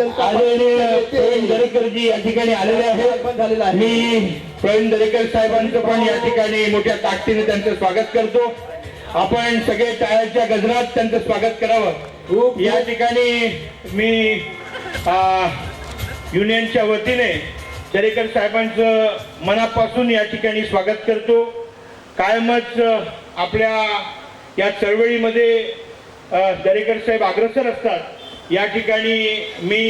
आदरणीय प्रवीण दरेकरजी या ठिकाणी आलेले आहेत. मी प्रवीण दरेकर साहेबांचं पण या ठिकाणी मोठ्या ताकदीने त्यांचं स्वागत करतो. आपण सगळे टाळ्याच्या गजरात त्यांचं स्वागत करावं. या ठिकाणी मी युनियनच्या वतीने दरेकर साहेबांचं मनापासून या ठिकाणी स्वागत करतो. कायमच आपल्या या चळवळीमध्ये दरेकर साहेब अग्रसर असतात. या ठिकाणी मी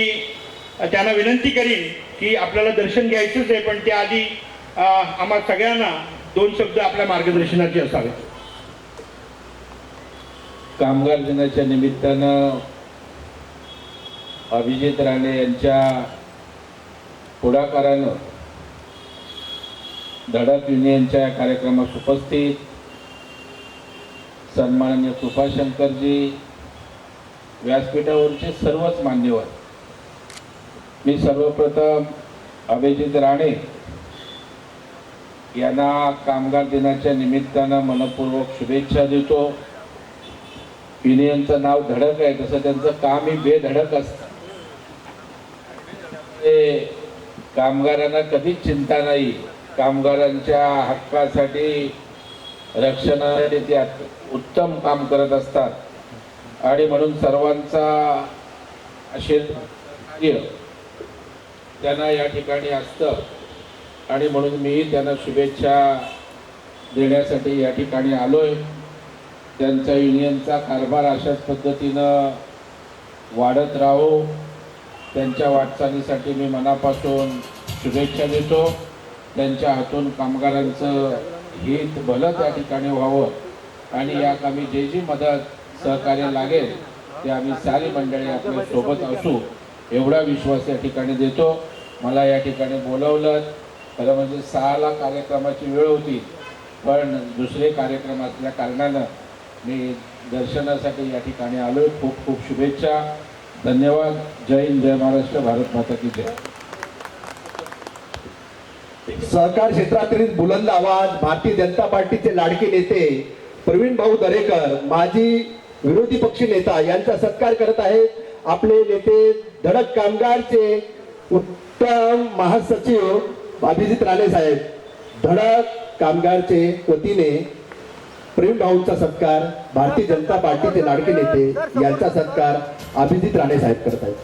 त्यांना विनंती करीन की आपल्याला दर्शन घ्यायचंच आहे पण त्याआधी आम्हा सगळ्यांना दोन शब्द आपल्या मार्गदर्शनाचे असावे कामगार दिनाच्या निमित्तानं अभिजित राणे यांच्या पुढाकारानं धडक युनियनच्या कार्यक्रमास उपस्थित सन्माननीय कृपाशंकरजी व्यासपीठावरचे सर्वच मान्यवर. मी सर्वप्रथम अभिजित राणे यांना कामगार दिनाच्या निमित्तानं मनपूर्वक शुभेच्छा देतो. युनियनचं नाव धडक आहे तसं त्यांचं कामही बेधडक असतं. ते कामगारांना कधीच चिंता नाही. कामगारांच्या हक्कासाठी रक्षणासाठी ते उत्तम काम करत असतात. आणि म्हणून सर्वांचा आशीर्वाद त्यांना या ठिकाणी असतं. आणि म्हणून मी त्यांना शुभेच्छा देण्यासाठी या ठिकाणी आलोय. त्यांचा युनियनचा कारभार अशाच पद्धतीनं वाढत राहो. त्यांच्या वाटचालीसाठी मी मनापासून शुभेच्छा देतो. त्यांच्या हातून कामगारांचं हित भलं त्या ठिकाणी व्हावं. आणि या कामी जे जी मदत सहकार्य लागेल ते आम्ही सारी मंडळी आपल्यासोबत असू एवढा विश्वास या ठिकाणी देतो. मला या ठिकाणी बोलवलं खरं म्हणजे सहाला कार्यक्रमाची वेळ होती पण दुसरे कार्यक्रम असल्या कारणानं मी दर्शनासाठी या ठिकाणी आलोय. खूप खूप शुभेच्छा. धन्यवाद. जय हिंद जय महाराष्ट्र भारत माता की जय. सहकार क्षेत्रातील बुलंद आवाज भारतीय जनता पार्टीचे लाडके नेते प्रवीण भाऊ दरेकर माजी विरोधी पक्ष नेता यांचा सत्कार करत आहेत. आपले नेते धडक कामगारचे उत्तम महासचिव अभिजित राणे साहेब. धडक कामगारचे वतीने प्रेम भाऊंचा सत्कार भारतीय जनता पार्टीचे लाडके नेते यांचा सत्कार अभिजित राणे साहेब करत आहेत.